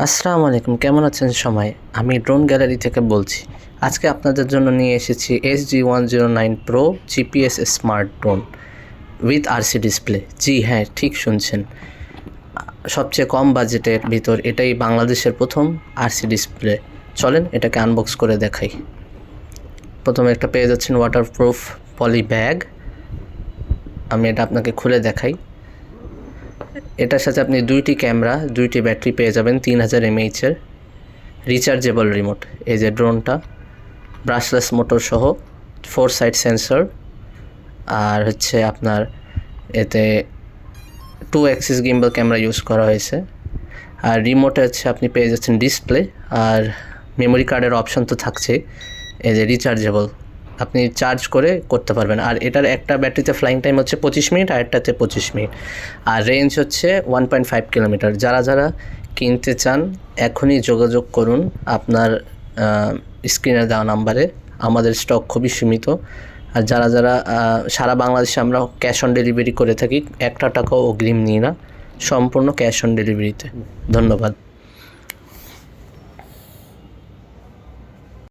আসসালামু আলাইকুম, কেমন আছেন সবাই? আমি ড্রোন গ্যালারি থেকে বলছি। আজকে আপনাদের জন্য নিয়ে এসেছি S G one zero nine pro GPS smart drone with RC display জি হ্যাঁ ঠিক শুনছেন। সবচেয়ে কম বাজেটের ভিতর এটাই বাংলাদেশের প্রথম আরসি ডিসপ্লে চলেন, এটাকে আনবক্স করে দেখাই। প্রথমে একটা পেয়ে যাচ্ছেন ওয়াটারপ্রুফ পলি ব্যাগ আমি এটা আপনাকে খুলে দেখাই। এটার সাথে আপনি দুইটি ক্যামেরা, দুইটি ব্যাটারি পেয়ে যাবেন তিন হাজার এমএইচের রিচার্জেবল রিমোট এই যে ড্রোনটা ব্রাশলেস মোটর সহ ফোর সাইড সেন্সর আর হচ্ছে আপনার এতে two axis gimbal camera use করা হয়েছে। আর রিমোটে হচ্ছে আপনি পেয়ে যাচ্ছেন ডিসপ্লে আর মেমোরি কার্ডের অপশন তো থাকছেই। এই যে রিচার্জেবল আপনি চার্জ করে করতে পারবেন। আর এটার একটা ব্যাটারিতে ফ্লাইং টাইম হচ্ছে পঁচিশ মিনিট, আর একটাতে পঁচিশ মিনিট। আর রেঞ্জ হচ্ছে ওয়ান পয়েন্ট ফাইভ কিলোমিটার যারা যারা কিনতে চান, এখনই যোগাযোগ করুন আপনার স্ক্রিনে দেওয়া নাম্বারে আমাদের স্টক খুবই সীমিত। আর যারা যারা সারা বাংলাদেশে আমরা ক্যাশ অন ডেলিভারি করে থাকি, একটা টাকাও অগ্রিম নিই না। সম্পূর্ণ ক্যাশ অন ডেলিভারিতে ধন্যবাদ।